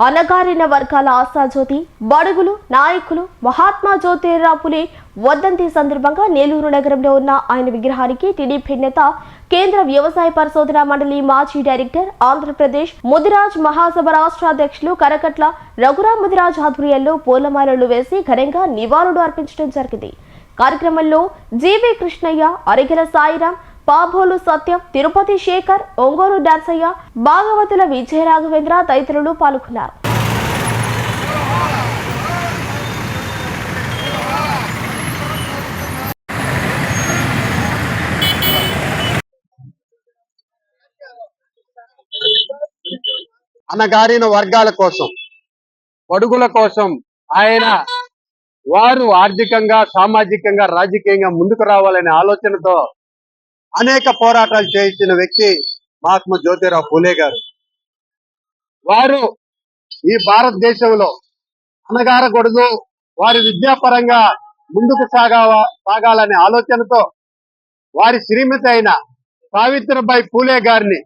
అనగారిన వర్గాల ఆశాజ్యోతి బడుగులు నాయకులు మహాత్మా జ్యోతిరావు పులే వర్ధంతి సందర్భంగా నేలూరు నగరంలో ఉన్న ఆయన విగ్రహానికి టీడీపీ నేత కేంద్ర వ్యవసాయ పరిశోధన మండలి మాజీ డైరెక్టర్ ఆంధ్రప్రదేశ్ ముదిరాజ్ మహాసభ రాష్ట్ర అధ్యక్షులు కరకట్ల రఘురాం ముదిరాజ్ ఆధ్వర్యంలో పూలమాలలు వేసి ఘనంగా నివాళులు అర్పించడం జరిగింది. కార్యక్రమంలో జీవి కృష్ణయ్య అరిగెల సాయిరాం పాభోలు సత్యం తిరుపతి శేఖర్ ఒంగోలు డాన్సయ్య భాగవతుల విజయ రాఘవేంద్ర తదితరులు పాల్గొన్నారు. అనగారిన వర్గాల కోసం పడుగుల కోసం ఆయన వారు ఆర్థికంగా సామాజికంగా రాజకీయంగా ముందుకు రావాలనే ఆలోచనతో అనేక పోరాటాలు చేయించిన వ్యక్తి మహాత్మా జ్యోతిరావు పూలే గారు. వారు ఈ భారతదేశంలో అనగారకూడదు వారి విద్యాపరంగా ముందుకు సాగా సాగాలనే ఆలోచనతో వారి శ్రీమతి అయిన సావిత్రిబాయి పూలే గారిని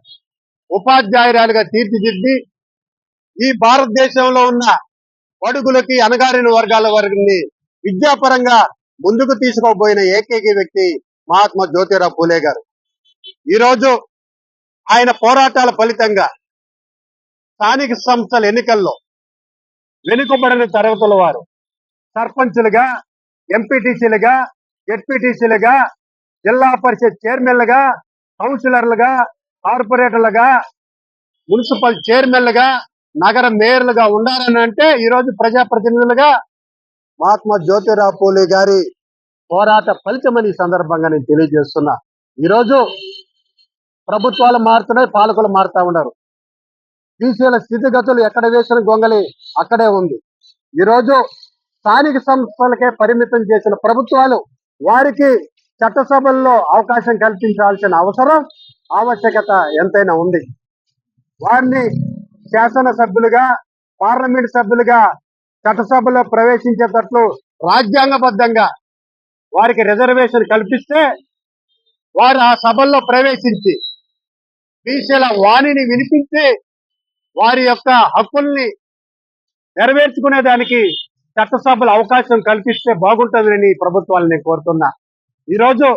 ఉపాధ్యాయురాలుగా తీర్చిదిద్ది ఈ భారతదేశంలో ఉన్న పడుగులకి అనగారిన వర్గాల వారిని విద్యాపరంగా ముందుకు తీసుకోబోయిన ఏకైక వ్యక్తి మహాత్మా జ్యోతిరావు పూలే గారు. ఈరోజు ఆయన పోరాటాల ఫలితంగా స్థానిక సంస్థల ఎన్నికల్లో వెనుకబడిన తరగతుల వారు సర్పంచులుగా ఎంపీటీసీలుగా జెడ్పీటీసీలుగా జిల్లా పరిషత్ చైర్మన్లుగా కౌన్సిలర్లుగా కార్పొరేటర్లుగా మున్సిపల్ చైర్మన్లుగా నగర మేయర్లుగా ఉండాలని అంటే ఈరోజు ప్రజాప్రతినిధులుగా మహాత్మా జ్యోతిరావు పూలే గారి పోరాట ఫలితమని ఈ సందర్భంగా నేను తెలియజేస్తున్నా. ఈరోజు ప్రభుత్వాలు మారుతున్నాయి పాలకులు మారుతా ఉన్నారు. బీసీల స్థితిగతులు ఎక్కడ వేసిన గొంగలి అక్కడే ఉంది. ఈరోజు స్థానిక సంస్థలకే పరిమితం చేసిన ప్రభుత్వాలు వారికి చట్టసభల్లో అవకాశం కల్పించాల్సిన అవసరం ఆవశ్యకత ఎంతైనా ఉంది. వారిని శాసనసభ్యులుగా పార్లమెంట్ సభ్యులుగా చట్టసభలో ప్రవేశించేటట్లు రాజ్యాంగబద్ధంగా వారికి రిజర్వేషన్ కల్పిస్తే వారు ఆ సభల్లో ప్రవేశించి బీసీల వాణిని వినిపించి వారి యొక్క హక్కుల్ని నెరవేర్చుకునే దానికి చట్టసభలు అవకాశం కల్పిస్తే బాగుంటుందని ప్రభుత్వాలని కోరుతున్నా. ఈరోజు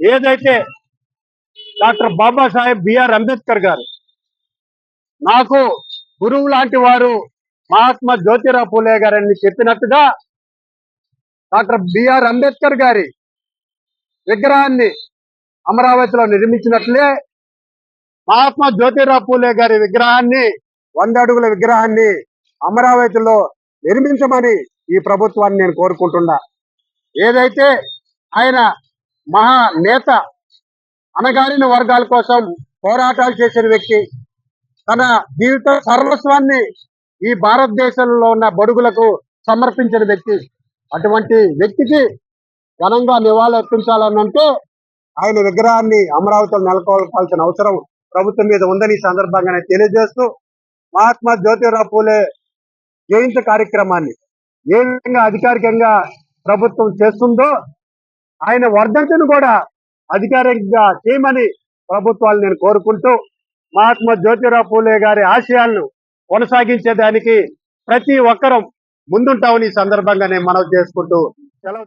ఏదైతే డాక్టర్ బాబాసాహెబ్ బిఆర్ అంబేద్కర్ గారు నాకు గురువు లాంటి వారు మహాత్మా జ్యోతిరావు పూలే గారని చెప్పినట్టుగా డాక్టర్ బిఆర్ అంబేద్కర్ గారి విగ్రహాన్ని అమరావతిలో నిర్మించినట్లే మహాత్మా జ్యోతిరావు పూలే గారి విగ్రహాన్ని వంద అడుగుల విగ్రహాన్ని అమరావతిలో నిర్మించమని ఈ ప్రభుత్వాన్ని నేను కోరుకుంటున్నా. ఏదైతే ఆయన మహా నేత అనగారిన వర్గాల కోసం పోరాటాలు చేసిన వ్యక్తి తన జీవిత సర్వస్వాన్ని ఈ భారతదేశంలో ఉన్న బడుగులకు సమర్పించిన వ్యక్తి అటువంటి వ్యక్తికి ఘనంగా నివాళులు అర్పించాలని అంటే ఆయన విగ్రహాన్ని అమరావతిలో నెలకొల్పాల్సిన అవసరం ప్రభుత్వం మీద ఉందని ఈ సందర్భంగా తెలియజేస్తూ మహాత్మా జ్యోతిరావు పూలే జయంతి కార్యక్రమాన్ని ఏ విధంగా అధికారికంగా ప్రభుత్వం చేస్తుందో ఆయన వర్ధంతిని కూడా అధికారికంగా చేయమని ప్రభుత్వాలు నేను కోరుకుంటూ మహాత్మా జ్యోతిరావు పూలే గారి ఆశయాలను కొనసాగించేదానికి ప్రతి ఒక్కరం ముందుంటామని ఈ సందర్భంగా నేను మనవి చేసుకుంటూ